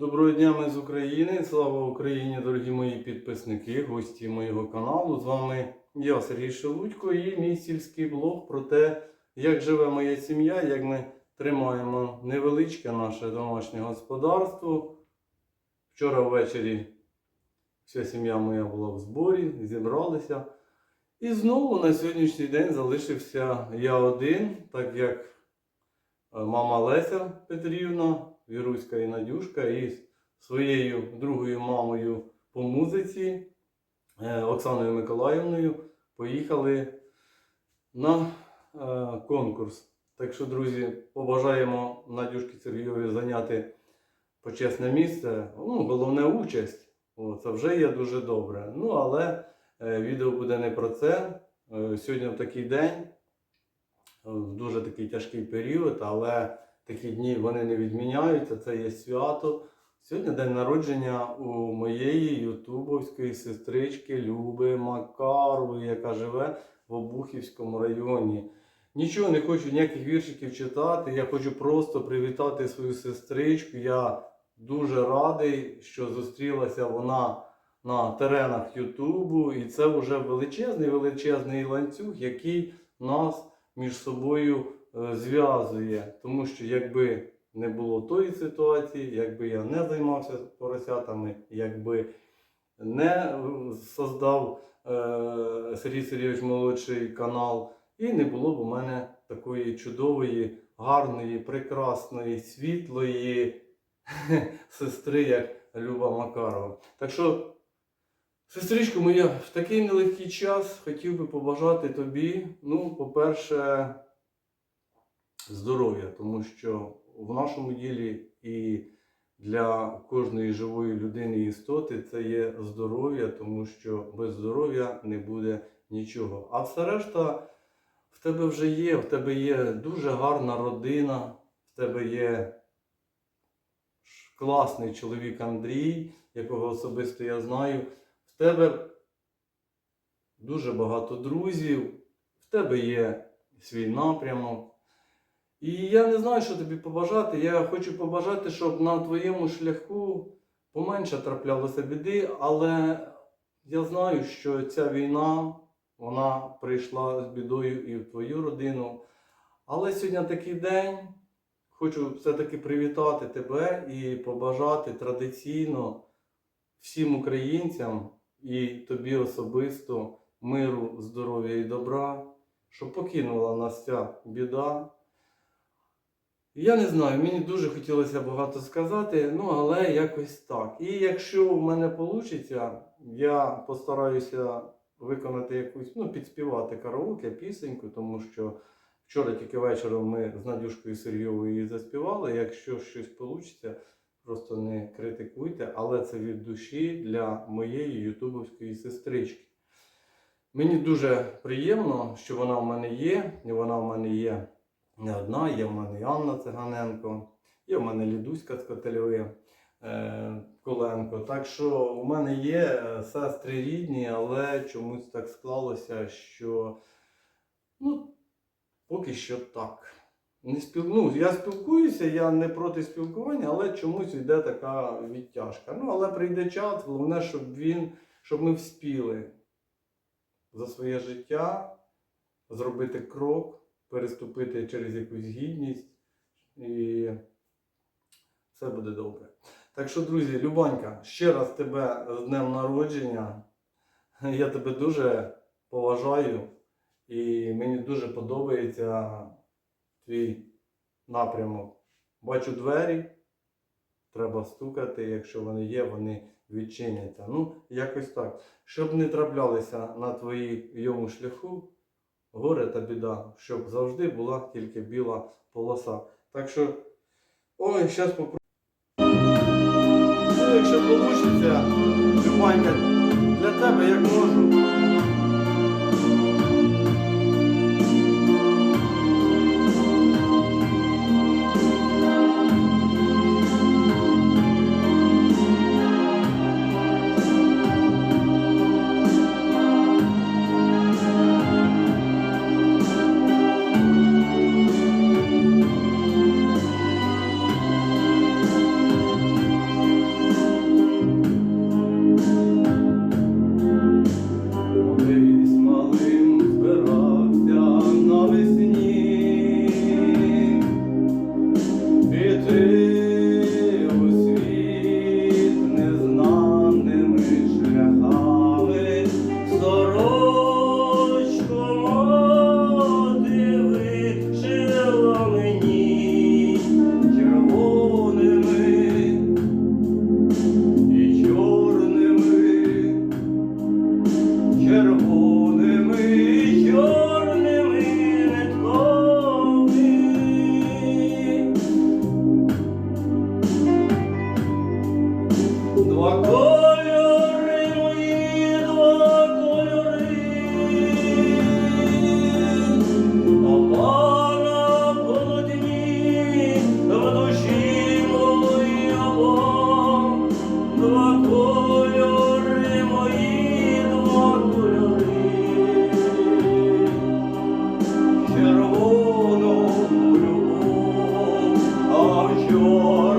Доброго дня, ми з України. Слава Україні, дорогі мої підписники, гості моєго каналу. З вами я, Сергій Шелудько, і мій сільський блог про те, як живе моя сім'я, як ми тримаємо невеличке наше домашнє господарство. Вчора ввечері вся сім'я моя була в зборі, зібралися. І знову на сьогоднішній день залишився я один, так як е, мама Леся Петрівна, Віруська і Надюшка із своєю другою мамою по музиці е, Оксаною Миколаївною поїхали на е, конкурс. Так що, друзі, побажаємо Надюшки Сергійові зайняти почесне місце. Ну, головне участь. О, це вже є дуже добре. Ну, але е, відео буде не про це. Сьогодні в такий день, в дуже такий тяжкий період, але такі дні вони не відміняються. Це є свято. Сьогодні день народження у моєї ютубовської сестрички Люби Макарової, яка живе в Обухівському районі. Нічого не хочу ніяких віршиків читати. Я хочу просто привітати свою сестричку. Я дуже радий, що зустрілася вона на теренах Ютубу. І це вже величезний величезний ланцюг, який нас між собою зв'язує. Тому що якби не було тої ситуації, якби я не займався поросятами, якби не е, создав е, Сергій Сергійович молодший канал, і не було б у мене такої чудової, гарної, прекрасної, світлої сестри, як Люба Макарова. Так що, сестричко моя, в такий нелегкий час хотів би побажати тобі, ну, по-перше, здоров'я, тому що в нашому ділі і для кожної живої людини істоти це є здоров'я, тому що без здоров'я не буде нічого. А все решта в тебе вже є, в тебе є дуже гарна родина, в тебе є класний чоловік Андрій, якого особисто я знаю. В тебе дуже багато друзів, в тебе є свій напрямок. І я не знаю, що тобі побажати. Я хочу побажати, щоб на твоєму шляху поменше траплялося біди, але я знаю, що ця війна вона прийшла з бідою і в твою родину. Але сьогодні такий день. Хочу все-таки привітати тебе і побажати традиційно всім українцям і тобі особисто миру, здоров'я і добра, щоб покинула нас ця біда. Я не знаю, мені дуже хотілося багато сказати, ну але якось так. І якщо в мене вийде, я постараюся виконати якусь, ну, підспівати караоке, пісеньку, тому що вчора тільки вечором ми з Надюшкою Сергійовою її заспівали. Якщо щось вийде, просто не критикуйте, але це від душі для моєї ютубовської сестрички. Мені дуже приємно, що вона в мене є, і вона в мене є не одна, є в мене і Анна Циганенко, є в мене Лідуська з Котельви Коленко. Так що у мене є е, сестри рідні, але чомусь так склалося, що ну, поки що так. Не спіл... ну, я спілкуюся, я не проти спілкування, але чомусь йде така відтяжка. Ну, але прийде час, головне, щоб він, щоб ми вспіли за своє життя зробити крок переступити через якусь гідність, і все буде добре. Так що, друзі, Любанька, ще раз тебе з днем народження. Я тебе дуже поважаю і мені дуже подобається твій напрямок. Бачу двері, треба стукати, якщо вони є, вони відчиняться. Ну, якось так. Щоб не траплялися на твоєму шляху горе та біда, щоб завжди була тільки біла полоса. Так що, ой, зараз попробую. Ну, якщо вийде, Любанька, для тебе як можу. А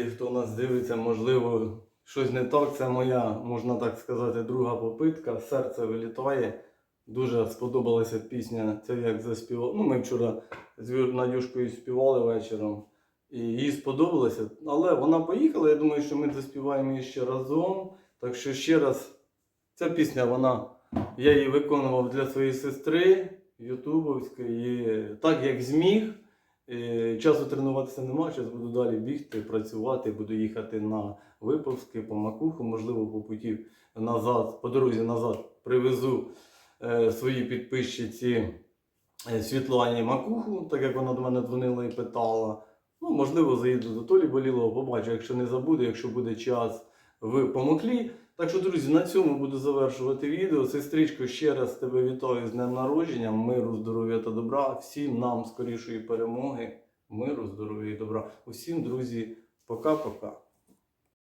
Друзі, хто нас дивиться, можливо, щось не так. Це моя, можна так сказати, друга попитка. Серце вилітає. Дуже сподобалася пісня. Це як заспівав. Ну, ми вчора з Надюшкою співали вечором. І їй сподобалося. Але вона поїхала. Я думаю, що ми заспіваємо її ще разом. Так що ще раз, ця пісня, вона, я її виконував для своєї сестри Ютубовської, так як зміг. Е, Часу тренуватися нема, зараз буду далі бігти, працювати, буду їхати на випуски по макуху, можливо, по путі назад, по дорозі назад привезу е, своїй підписчиці е, Світлані Макуху, так як вона до мене дзвонила і питала. Ну, можливо, заїду до Толі Болілого, побачу, якщо не забуду, якщо буде час в Помоклі. Так що, друзі, на цьому буду завершувати відео. Сестричко, ще раз тебе вітаю з днем народження, миру, здоров'я та добра. Всім нам скорішої перемоги, миру, здоров'я і добра. Усім, друзі, пока-пока.